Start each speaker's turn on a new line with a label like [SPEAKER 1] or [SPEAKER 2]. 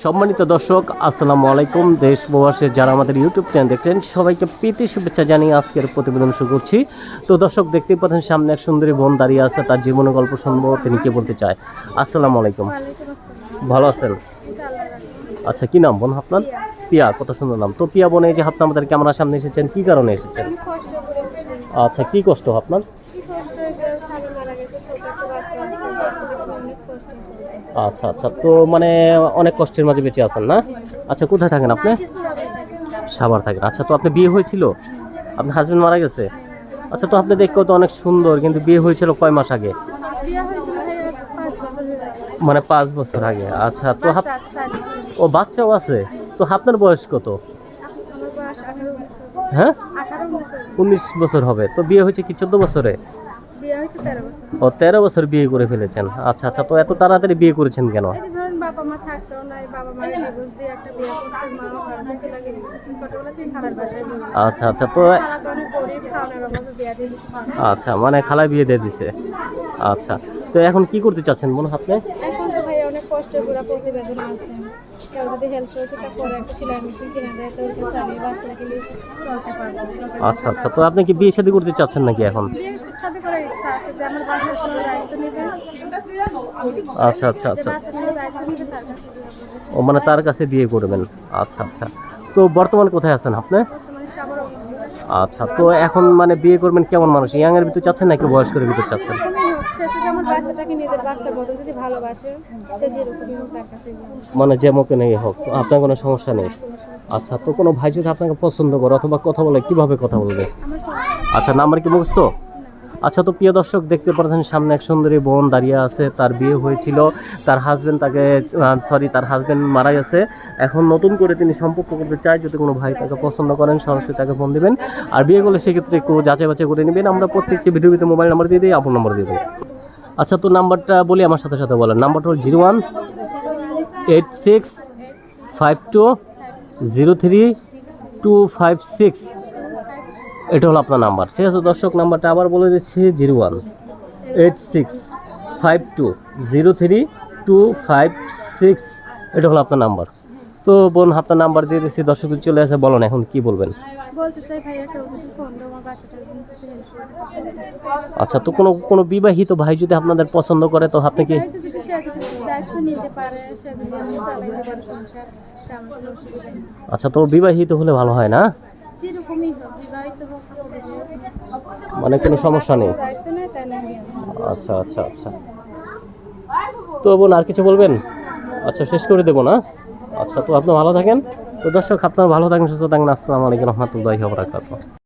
[SPEAKER 1] সম্মানিত দর্শক আসসালামু আলাইকুম। দেশ প্রবাসের যারা আমাদের ইউটিউব চ্যানেল দেখছেন সবাইকে প্রীতি শুভেচ্ছা জানিয়ে আজকের প্রতিবেদন শুরু করছি। তো দর্শক দেখতেই পাচ্ছেন সামনে এক সুন্দরী বোন দাঁড়িয়ে আছে তার জীবনের গল্প শুনব তিনি কি বলতে চায়? আসসালামু আলাইকুম। ভালো আছেন? আচ্ছা কি নাম বোন আপনার? পিয়া কত সুন্দর নাম। তো পিয়া বোন এই যে আপনি আমাদের ক্যামেরার সামনে এসেছেন কি কারণে এসেছেন। আচ্ছা কি কষ্ট আপনার
[SPEAKER 2] কি কষ্ট হয়েছে, স্বামী মারা গেছে, ছোট একটা বাচ্চা আছে, বাচ্চাটাকে অনেক কষ্ট হয়েছে।
[SPEAKER 1] আচ্ছা আচ্ছা। তো মানে অনেক কষ্টের মাঝে বেঁচে আছেন না? আচ্ছা কোথায় থাকেন আপনি? সাভার থাকেন। আচ্ছা তো আপনি বিয়ে হয়েছিল? আপনার হাজব্যান্ড মারা গেছে? আচ্ছা তো আপনি দেখতেও তো অনেক সুন্দর, কিন্তু বিয়ে হয়েছিল কয় মাস আগে। মানে পাঁচ বছর আগে। আচ্ছা তো। ও বাচ্চাও আছে? তো আপনার বয়স কত। হ্যাঁ? উনিশ বছর হবে। তো বিয়ে হয়েছে কি চোদ্দ বছরে?
[SPEAKER 2] বিয়ে হয়েছে তেরো বছর।
[SPEAKER 1] ও তেরো বছর বিয়ে করে ফেলেছেন। আচ্ছা আচ্ছা তো এত তাড়াতাড়ি বিয়ে করেছেন কেন?
[SPEAKER 2] ধরেন বাবা মা থাকতেও নাই, বাবা মায়ের divorce দিয়ে একটা বিয়ে করছে, মাও ভারতে চলে গেছে। ছোটবেলা থেকে খালার বাসায়
[SPEAKER 1] আচ্ছা আচ্ছা তো
[SPEAKER 2] খালা।
[SPEAKER 1] আচ্ছা মানে খালায় বিয়ে দিয়ে দিছে। আচ্ছা তো এখন কি করতে চাচ্ছেন মনে আপনি?
[SPEAKER 2] এখন তো ভাই অনেক কষ্টের পুরো প্রতিবেদন আছে। কেউ যদি হেল্প করছে তারপরে একটা সেলাই মেশিন কিনে দেয় তো ওইটা চালিয়ে বাচ্চাকে নিয়ে চলতে পারব।
[SPEAKER 1] আচ্ছা আচ্ছা তো আপনি কি বিয়ে শাদী করতে চাচ্ছেন নাকি এখন?
[SPEAKER 2] বিয়ে করার ইচ্ছা আছে যে আমার বাচ্চার কোনো দায়িত্ব নেবে
[SPEAKER 1] আচ্ছা আচ্ছা আচ্ছা। ও মানে তার কাছে বিয়ে করবেন। আচ্ছা আচ্ছা। তো বর্তমানে কোথায় আছেন আপনি? আচ্ছা তো এখন মানে বিয়ে করবেন কেমন মানুষ? ইয়াং এর ভিতর চাচ্ছেন নাকি বয়স্কের ভিতর চাচ্ছেন। মানে যেমকে নেই হোক আপনার কোনো সমস্যা নেই। আচ্ছা তো কোনো ভাই যদি আপনাকে পছন্দ করে অথবা কথা বলে কীভাবে কথা বলবে? আচ্ছা নাম্বার কি মুখস্থ? আচ্ছা তো প্রিয় দর্শক, দেখতে পাচ্ছেন সামনে এক সুন্দরী বোন দাঁড়িয়ে আছে। তার বিয়ে হয়েছিল। তার হাজব্যান্ড তাকে সরি তার হাজব্যান্ড মারা গেছে। এখন নতুন করে তিনি সম্পর্ক করতে চায়, যদি কোনো ভাই তাকে পছন্দ করেন, সরাসরি তাকে ফোন দিবেন। আর বিয়ে করলে সেক্ষেত্রে একটু যাচাই বাছাই করে নেবেন। আমরা প্রত্যেকটি ভিডিওতে মোবাইল নাম্বার দিয়ে দিই, আপন নাম্বার দিয়ে দিই আচ্ছা তো নাম্বারটা বলি, আমার সাথে সাথে বলেন। নাম্বারটা হল zero one eight six five two zero three two five six এটা হলো আপনার নাম্বার। ঠিক আছে দর্শক নাম্বারটা আবার বলে দিচ্ছি zero one eight six five two zero three two five six. এটা হলো আপনার নাম্বার। তো বোন আপনার নাম্বার দিয়ে দিচ্ছি দর্শক চলে আসে বলুন এখন কি বলবেন? আচ্ছা তো কোনো কোনো বিবাহিত ভাই যদি আপনাদের পছন্দ করে তো আপনি কি আচ্ছা তো বিবাহিত হলে ভালো হয় না? মানে কোনো সমস্যা নেই। আচ্ছা আচ্ছা আচ্ছা। তো বোন, আর কিছু বলবেন? আচ্ছা শেষ করে দেবো না? আচ্ছা তো আপনি ভালো থাকেন। তো দর্শক, আপনার ভালো থাকেন, সুস্থ থাকেন। আসসালামু আলাইকুম রহমতুল্লাহ